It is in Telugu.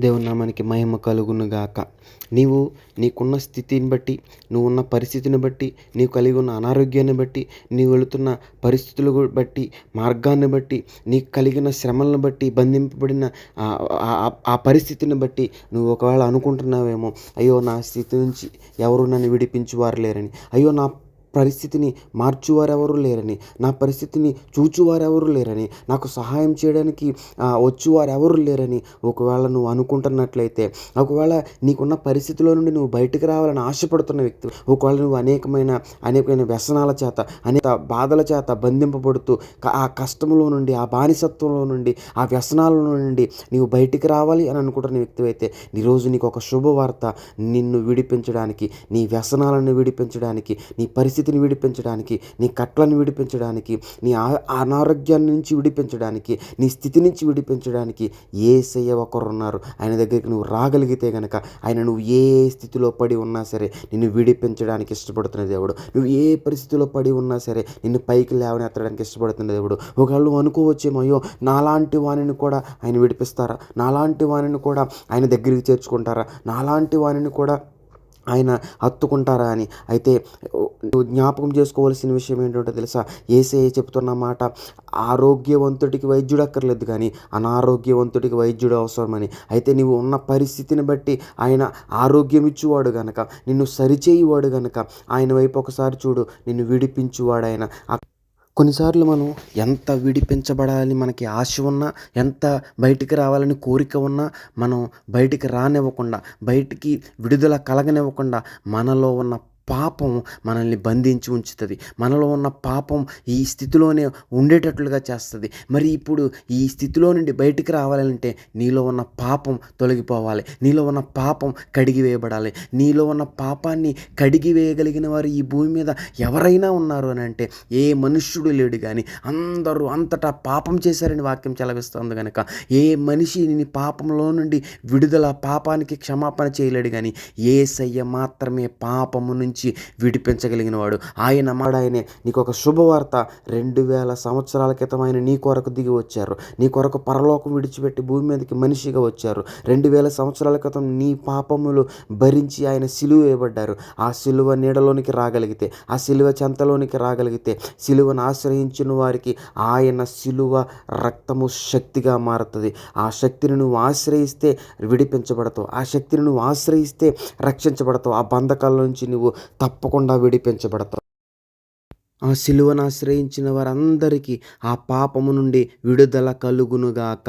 దేవుని నామానికి మహిమ కలుగునుగాక. నీవు నీకున్న స్థితిని బట్టి నువ్వు ఉన్న పరిస్థితిని బట్టి నీవు కలిగి ఉన్న అనారోగ్యాన్ని బట్టి నీవు వెళుతున్న పరిస్థితులు బట్టి మార్గాన్ని బట్టి నీకు కలిగిన శ్రమలను బట్టి బంధింపబడిన ఆ- ఆ పరిస్థితిని బట్టి నువ్వు ఒకవేళ అనుకుంటున్నావేమో అయ్యో నా స్థితి నుంచి ఎవరు నన్ను విడిపించువారు లేరని అయ్యో నా పరిస్థితిని మార్చువారెవరు లేరని నా పరిస్థితిని చూచువారెవరు లేరని నాకు సహాయం చేయడానికి ఆ, వచ్చువారెవరు లేరని ఒకవేళ నువ్వు అనుకుంటున్నట్లయితే ఒకవేళ నీకున్న పరిస్థితిలో నుండి నువ్వు బయటకు రావాలని ఆశపడుతున్న వ్యక్తి ఒకవేళ నువ్వు అనేకమైన అనేకమైన వ్యసనాల చేత అనేక బాధల చేత బంధింపబడుతూ ఆ కష్టంలో నుండి ఆ బానిసత్వంలో నుండి ఆ వ్యసనాల నుండి నీవు బయటికి రావాలి అని అనుకుంటున్న వ్యక్తి అయితే ఈరోజు నీకు ఒక శుభవార్త నిన్ను విడిపించడానికి నీ వ్యసనాలను విడిపించడానికి నీ పరిస్థితి పరిస్థితిని విడిపించడానికి నీ కట్లను విడిపించడానికి నీ ఆ- అనారోగ్యాన్ని నుంచి విడిపించడానికి నీ స్థితి నుంచి విడిపించడానికి ఏసయ్య ఒకరున్నారు. ఆయన దగ్గరికి నువ్వు రాగలిగితే గనక ఆయన నువ్వు ఏ స్థితిలో పడి ఉన్నా సరే నిన్ను విడిపించడానికి ఇష్టపడుతున్న దేవుడు. నువ్వు ఏ పరిస్థితిలో పడి ఉన్నా సరే నిన్ను పైకి లేవనెత్తడానికి ఇష్టపడుతున్న దేవుడు. ఒకవేళ నువ్వు అనుకోవచ్చేమయ్యో నాలాంటి వాణిని కూడా ఆయన విడిపిస్తారా? నాలాంటి వాణిని కూడా ఆయన దగ్గరికి చేర్చుకుంటారా? నాలాంటి వాణిని కూడా ఆయన హత్తుకుంటారా అని. అయితే నువ్వు జ్ఞాపకం చేసుకోవాల్సిన విషయం ఏంటంటే తెలుసా? ఏసే చెప్తున్న మాట ఆరోగ్యవంతుడికి వైద్యుడు అక్కర్లేదు కానీ అనారోగ్యవంతుడికి వైద్యుడు అవసరమని. అయితే నీవు ఉన్న పరిస్థితిని బట్టి ఆయన ఆరోగ్యం ఇచ్చువాడు గనక నిన్ను సరిచేయువాడు గనక ఆయన వైపు ఒకసారి చూడు నిన్ను విడిపించువాడు ఆయన కొన్నిసార్లు మనం ఎంత విడిపించబడాలని మనకి ఆశ ఉన్నా ఎంత బయటికి రావాలని కోరిక ఉన్నా మనం బయటికి రానివ్వకుండా బయటికి విడుదల కలగనివ్వకుండా మనలో ఉన్న పాపం మనల్ని బంధించి ఉంచుతుంది. మనలో ఉన్న పాపం ఈ స్థితిలోనే ఉండేటట్లుగా చేస్తుంది. మరి ఇప్పుడు ఈ స్థితిలో నుండి బయటికి రావాలంటే నీలో ఉన్న పాపం తొలగిపోవాలి. నీలో ఉన్న పాపం కడిగి వేయబడాలి నీలో ఉన్న పాపాన్ని కడిగి వేయగలిగిన వారు ఈ భూమి మీద ఎవరైనా ఉన్నారు అని అంటే ఏ మనుష్యుడు లేడు కానీ అందరూ అంతటా పాపం చేశారని వాక్యం చెలవిస్తుంది కనుక ఏ మనిషి నీ పాపంలో నుండి విడుదల పాపానికి క్షమాపణ చేయలేడు కానీ ఏసయ్య మాత్రమే పాపము నుంచి విడిపించగలిగిన వాడు ఆయన మాడాయనే నీకు ఒక శుభవార్త రెండు వేల సంవత్సరాల క్రితం ఆయన నీ కొరకు దిగి వచ్చారు. నీ కొరకు పరలోకం విడిచిపెట్టి భూమి మీదకి మనిషిగా వచ్చారు. రెండు వేల సంవత్సరాల క్రితం నీ పాపములు భరించి ఆయన సిలువ వేయబడ్డారు. ఆ సిలువ నీడలోనికి రాగలిగితే ఆ సిలువ చెంతలోనికి రాగలిగితే సిలువను ఆశ్రయించిన వారికి ఆయన సిలువ రక్తము శక్తిగా మారుతుంది. ఆ శక్తిని నువ్వు ఆశ్రయిస్తే విడిపించబడతావు. ఆ శక్తిని నువ్వు ఆశ్రయిస్తే రక్షించబడతావు. ఆ బంధకాల నుంచి నువ్వు తప్పకుండా విడిపించబడతారు. ఆ సిలువను ఆశ్రయించిన వారందరికీ ఆ పాపము నుండి విడుదల కలుగునుగాక.